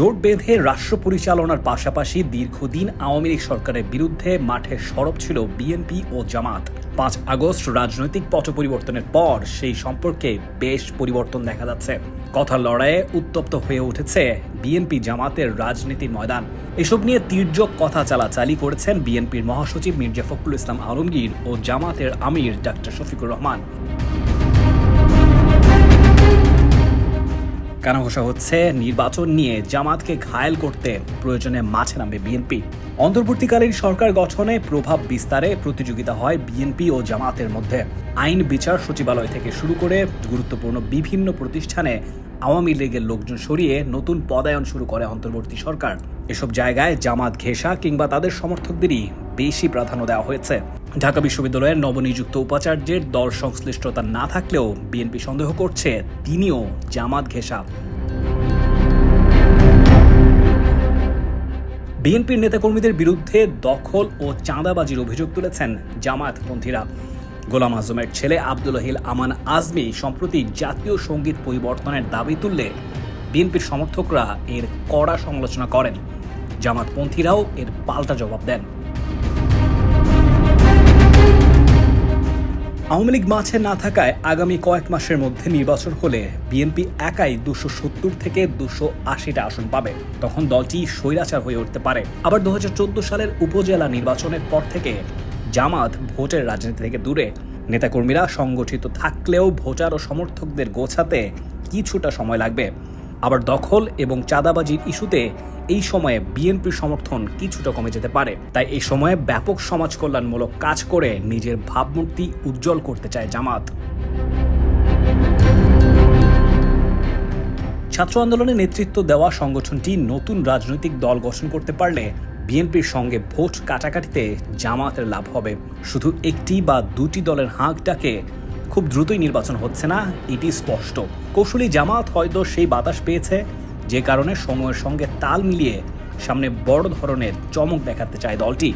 জোট বেঁধে রাষ্ট্র পরিচালনার পাশাপাশি দীর্ঘদিন আওয়ামী লীগ সরকারের বিরুদ্ধে মাঠে সরব ছিল বিএনপি ও জামাত। পাঁচ আগস্ট রাজনৈতিক পট পরিবর্তনের পর সেই সম্পর্কে বেশ পরিবর্তন দেখা যাচ্ছে। কথার লড়াইয়ে উত্তপ্ত হয়ে উঠেছে বিএনপি জামাতের রাজনীতির ময়দান। এসব নিয়ে তীর্যক কথা চালাচালি করেছেন বিএনপির মহাসচিব মির্জা ফখরুল ইসলাম আলমগীর ও জামাতের আমির ডাক্তার শফিকুর রহমান। কানাঘোষা হচ্ছে নির্বাচন নিয়ে। জামাতকে ঘায়েল করতে প্রয়োজনে মাঠে নামবে বিএনপি। অন্তর্বর্তীকালীন সরকার গঠনে প্রভাব বিস্তারে প্রতিযোগিতা হয় বিএনপি ও জামাতের মধ্যে। আইন বিচার সচিবালয় থেকে শুরু করে গুরুত্বপূর্ণ বিভিন্ন প্রতিষ্ঠানে আওয়ামী লীগের লোকজন সরিয়ে নতুন পদায়ন শুরু করে অন্তর্বর্তী সরকার। এসব জায়গায় জামাত ঘেঁষা কিংবা তাদের সমর্থকদেরই বেশি প্রাধান্য দেওয়া হয়েছে। ঢাকা বিশ্ববিদ্যালয়ের নবনিযুক্ত উপাচার্যের দল সংশ্লিষ্টতা না থাকলেও বিএনপি সন্দেহ করছে, তিনিও জামাত ঘেঁষা। বিএনপির নেতাকর্মীদের বিরুদ্ধে দখল ও চাঁদাবাজির অভিযোগ তুলেছেন জামায়াতপন্থীরা গোলাম আজমের ছেলে আব্দুল আহিল আমান আজমি সম্প্রতি জাতীয় সংগীত পরিবর্তনের দাবি তুললে বিএনপির সমর্থকরা এর কড়া সমালোচনা করেন। জামাতপন্থীরাও এর পাল্টা জবাব দেন। আওয়ামী লীগ মাঠে না থাকায় আগামী কয়েক মাসের মধ্যে নির্বাচন হলে বিএনপি একাই দুশো সত্তর থেকে দুশো আশিটা আসন পাবে। তখন দলটি স্বৈরাচার হয়ে উঠতে পারে। আবার দু হাজার চোদ্দ সালের উপজেলা নির্বাচনের পর থেকে জামাত ভোটের রাজনীতি থেকে দূরে। নেতাকর্মীরা সংগঠিত থাকলেও ভোটার ও সমর্থকদের গোছাতে কিছুটা সময় লাগবে। আবার দখল এবং চাঁদাবাজির ইস্যুতে এই সময়ে বিএনপির সমর্থন কিছুটা কমে যেতে পারে। তাই এই সময়ে ব্যাপক সমাজ কল্যাণমূলক কাজ করে নিজের ভাবমূর্তি উজ্জ্বল করতে চায় জামাত। ছাত্র আন্দোলনে নেতৃত্ব দেওয়া সংগঠনটি নতুন রাজনৈতিক দল গঠন করতে পারলে বিএনপির সঙ্গে ভোট কাটাকাটিতে জামাতের লাভ হবে। শুধু একটি বা দুটি দলের হাঁক ডাকে খুব দ্রুতই নির্বাচন হচ্ছে না, এটি স্পষ্ট। কৌশলী জামাত হয়তো সেই বাতাস পেয়েছে, যে কারণে সময়ের সঙ্গে তাল মিলিয়ে সামনে বড় ধরনের চমক দেখাতে চায় দলটি।